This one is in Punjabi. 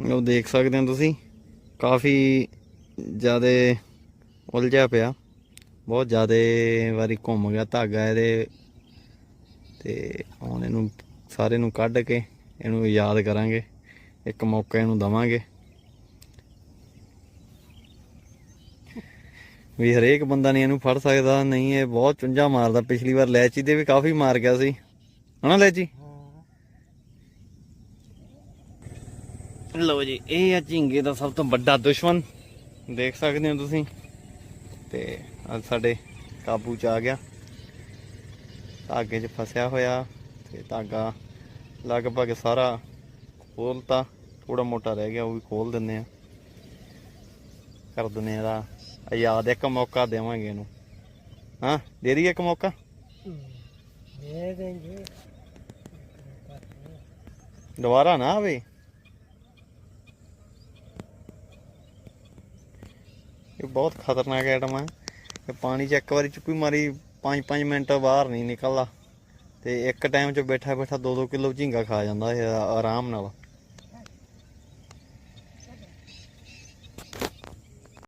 ਉਹ ਦੇਖ ਸਕਦੇ ਹੋ ਤੁਸੀਂ, ਕਾਫੀ ਜਿਆਦੇ ਉਲਝਿਆ ਪਿਆ। ਬਹੁਤ ਜਿਆਦੇ ਵਾਰੀ ਘੁੰਮ ਗਿਆ, ਧਾਗਾ ਇਹਦੇ ਤੇ ਹੁਣ ਇਹਨੂੰ ਸਾਰੇ ਨੂੰ ਕੱਢ ਕੇ ਇਹਨੂੰ ਯਾਦ ਕਰਾਂਗੇ, ਇੱਕ ਮੌਕਾ ਇਹਨੂੰ ਦਵਾਂਗੇ। ਵੀ ਹਰੇਕ ਬੰਦਾ ਨਹੀਂ ਇਹਨੂੰ ਫੜ ਸਕਦਾ, ਨਹੀਂ, ਇਹ ਬਹੁਤ ਚੁੰਝਾ ਮਾਰਦਾ। ਪਿਛਲੀ ਵਾਰ ਲੈਚੀ 'ਤੇ ਵੀ ਕਾਫੀ ਮਾਰ ਗਿਆ ਸੀ। ਹਨਾ ਲੈਚੀ? ਲਓ ਜੀ ਇਹ ਆ ਝਿੰਗੇ ਦਾ ਸਭ ਤੋਂ ਵੱਡਾ ਦੁਸ਼ਮਣ। ਦੇਖ ਸਕਦੇ ਹੋ ਤੁਸੀਂ? ਤੇ ਅੱਜ ਸਾਡੇ ਕਾਬੂ ਚ ਆ ਗਿਆ। ਧਾਗੇ 'ਚ ਫਸਿਆ ਹੋਇਆ ਤੇ ਧਾਗਾ ਲਗਭਗ ਸਾਰਾ ਖੋਲਤਾ। ਥੋੜਾ ਮੋਟਾ ਰਹਿ ਗਿਆ ਉਹ ਵੀ ਖੋਲ ਦਿੰਨੇ ਆ ਕਰ ਦਿੰਨੇ ਆ ਇਹਦਾ ਆਜ਼ਾਦ। ਇੱਕ ਮੌਕਾ ਦੇਵਾਂਗੇ ਇਹਨੂੰ। ਹਾਂ ਦੇ ਦਈਏ ਇੱਕ ਮੌਕਾ? ਦੇ ਦੇਂਗੇ ਦੁਬਾਰਾ ਨਾ ਆਵੇ। ਇਹ ਬਹੁਤ ਖਤਰਨਾਕ ਆਈਟਮ ਹੈ ਇਹ ਪਾਣੀ 'ਚ ਇੱਕ ਵਾਰੀ ਚੁੱਪੀ ਮਾਰੀ 5-5 ਮਿੰਟ ਬਾਹਰ ਨਹੀਂ ਨਿਕਲਦਾ। ਤੇ ਇੱਕ ਟਾਈਮ 'ਚ ਬੈਠਾ ਬੈਠਾ 2-2 ਕਿਲੋ ਝੀਂਗਾ ਖਾ ਜਾਂਦਾ ਇਹ ਆਰਾਮ ਨਾਲ।